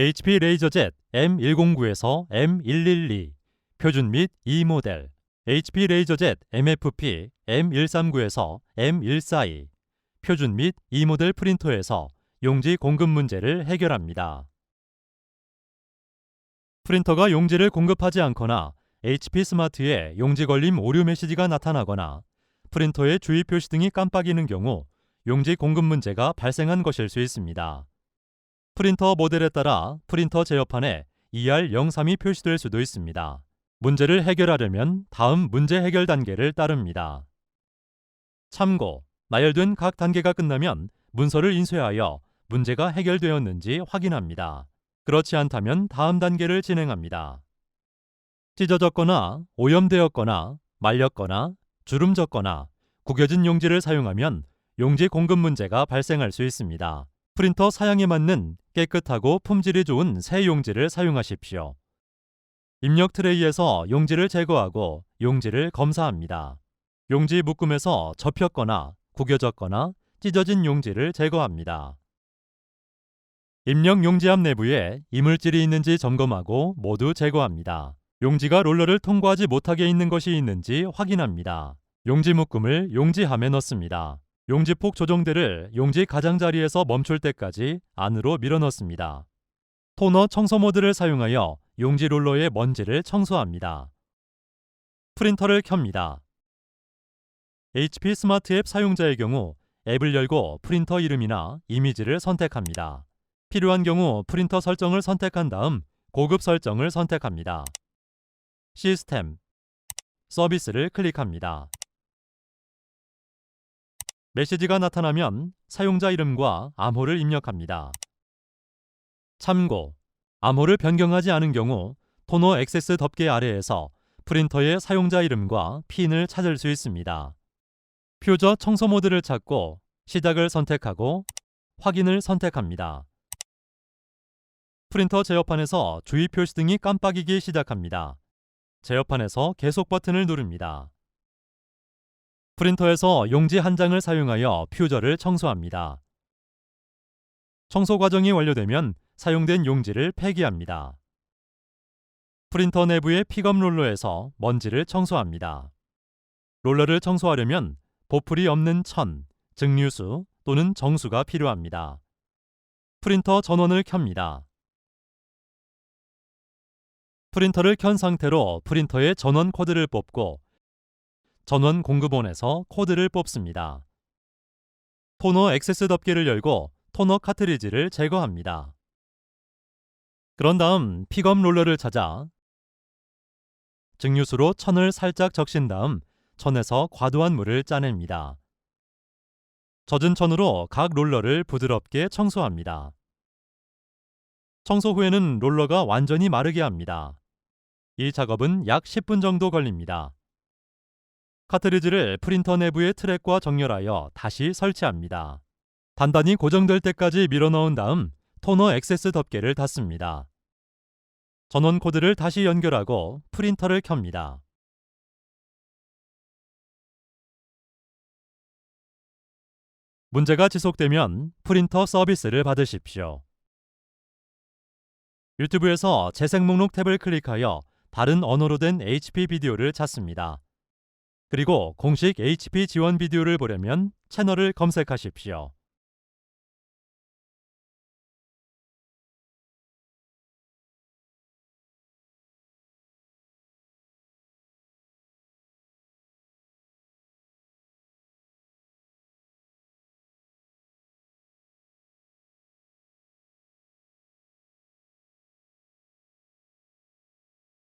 HP 레이저젯 M109에서 M112 표준 및 E 모델 HP 레이저젯 MFP M139에서 M142 표준 및 E 모델 프린터에서 용지 공급 문제를 해결합니다. 프린터가 용지를 공급하지 않거나 HP 스마트에 용지 걸림 오류 메시지가 나타나거나 프린터의 주의 표시 등이 깜빡이는 경우 용지 공급 문제가 발생한 것일 수 있습니다. 프린터 모델에 따라 프린터 제어판에 ER032 표시될 수도 있습니다. 문제를 해결하려면 다음 문제 해결 단계를 따릅니다. 참고, 나열된 각 단계가 끝나면 문서를 인쇄하여 문제가 해결되었는지 확인합니다. 그렇지 않다면 다음 단계를 진행합니다. 찢어졌거나 오염되었거나 말렸거나 주름졌거나 구겨진 용지를 사용하면 용지 공급 문제가 발생할 수 있습니다. 프린터 사양에 맞는 깨끗하고 품질이 좋은 새 용지를 사용하십시오. 입력 트레이에서 용지를 제거하고 용지를 검사합니다. 용지 묶음에서 접혔거나 구겨졌거나 찢어진 용지를 제거합니다. 입력 용지함 내부에 이물질이 있는지 점검하고 모두 제거합니다. 용지가 롤러를 통과하지 못하게 있는 것이 있는지 확인합니다. 용지 묶음을 용지 함에 넣습니다. 용지폭 조정대를 용지 가장자리에서 멈출 때까지 안으로 밀어 넣습니다. 토너 청소 모드를 사용하여 용지 롤러의 먼지를 청소합니다. 프린터를 켭니다. HP 스마트 앱 사용자의 경우 앱을 열고 프린터 이름이나 이미지를 선택합니다. 필요한 경우 프린터 설정을 선택한 다음 고급 설정을 선택합니다. 시스템, 서비스를 클릭합니다. 메시지가 나타나면 사용자 이름과 암호를 입력합니다. 참고, 암호를 변경하지 않은 경우 토너 액세스 덮개 아래에서 프린터의 사용자 이름과 핀을 찾을 수 있습니다. 퓨저 청소 모드를 찾고 시작을 선택하고 확인을 선택합니다. 프린터 제어판에서 주의 표시 등이 깜빡이기 시작합니다. 제어판에서 계속 버튼을 누릅니다. 프린터에서 용지 한 장을 사용하여 퓨저를 청소합니다. 청소 과정이 완료되면 사용된 용지를 폐기합니다. 프린터 내부의 픽업 롤러에서 먼지를 청소합니다. 롤러를 청소하려면 보풀이 없는 천, 증류수 또는 정수가 필요합니다. 프린터 전원을 켭니다. 프린터를 켠 상태로 프린터의 전원 코드를 뽑고 전원 공급원에서 코드를 뽑습니다. 토너 액세스 덮개를 열고 토너 카트리지를 제거합니다. 그런 다음 픽업 롤러를 찾아 증류수로 천을 살짝 적신 다음 천에서 과도한 물을 짜냅니다. 젖은 천으로 각 롤러를 부드럽게 청소합니다. 청소 후에는 롤러가 완전히 마르게 합니다. 이 작업은 약 10분 정도 걸립니다. 카트리지를 프린터 내부의 트랙과 정렬하여 다시 설치합니다. 단단히 고정될 때까지 밀어넣은 다음 토너 액세스 덮개를 닫습니다. 전원 코드를 다시 연결하고 프린터를 켭니다. 문제가 지속되면 프린터 서비스를 받으십시오. 유튜브에서 재생 목록 탭을 클릭하여 다른 언어로 된 HP 비디오를 찾습니다. 그리고 공식 HP 지원 비디오를 보려면 채널을 검색하십시오.